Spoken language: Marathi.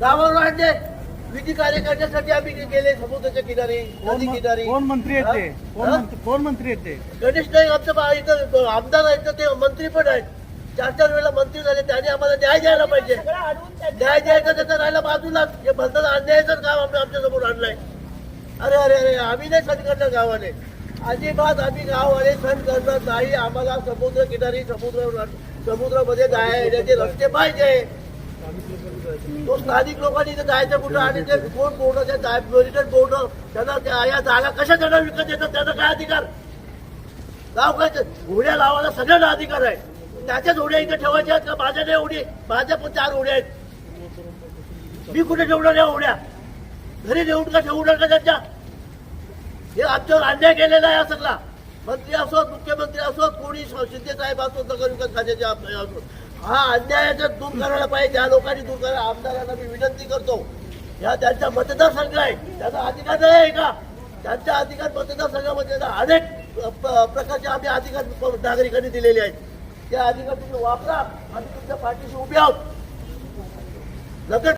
गावावर आणले विधी कार्य करण्यासाठी आम्ही गेले समुद्राच्या किनारी नदी किनारी. कोण मंत्री आहेत ते? कोण हा? मंत्री- कोण मंत्री आहेत ते? गणेश नाईक आमचं बा- इथं आमदार आहेत तर ते मंत्री पण आहेत. चार चार वेळेला मंत्री झाले त्यांनी आम्हाला न्याय द्यायला पाहिजे. न्याय द्यायचा त्याचा राहिला बाजूला हे म्हणतात अन्यायाचं काम आम्ही आमच्यासमोर आणलंय. अरे अरे अरे आम्ही नाही सण करणार गावाने अजिबात आम्ही गाववाले सण करणार नाही. आम्हाला समुद्र किनारी समुद्र समुद्रामध्ये येण्याचे रस्ते पाहिजे. तो स्थानिक लोकांनी इथे जायचं कुठं आणि ते कोण बोर्ड मॉनिटर बोर्ड त्यांना या जागा कशा त्यांना विकत देतात त्यांना काय अधिकार? गाव काय ते? लावायला सगळ्यांना अधिकार आहे. त्याच्याच होड्या इथे ठेवायच्या आहेत का? माझ्या नाही उडी माझ्या पण चार होड्या आहेत. मी कुठे ठेवणार या उड्या? घरी नेऊन का ठेवणार का त्यांच्या? हे आमच्यावर अन्याय केलेला आहे सगळा. मंत्री असोत मुख्यमंत्री असोत कोणी शिंदे साहेब असोत नगरविकास खात्याचे असोत. हा अन्यायाचं दूर करायला पाहिजे त्या लोकांनी दूर करायला आमदारांना मी विनंती करतो. या त्यांचा मतदारसंघ आहे त्याचा अधिकार नाही आहे का? त्यांच्या अधिकार मतदारसंघामध्ये अनेक प्रकारचे आम्ही अधिकार नागरिकांनी दिलेले आहेत. त्या अधिकार तुम्ही वापरा आम्ही तुमच्या पाठीशी उभे आहोत. लगेच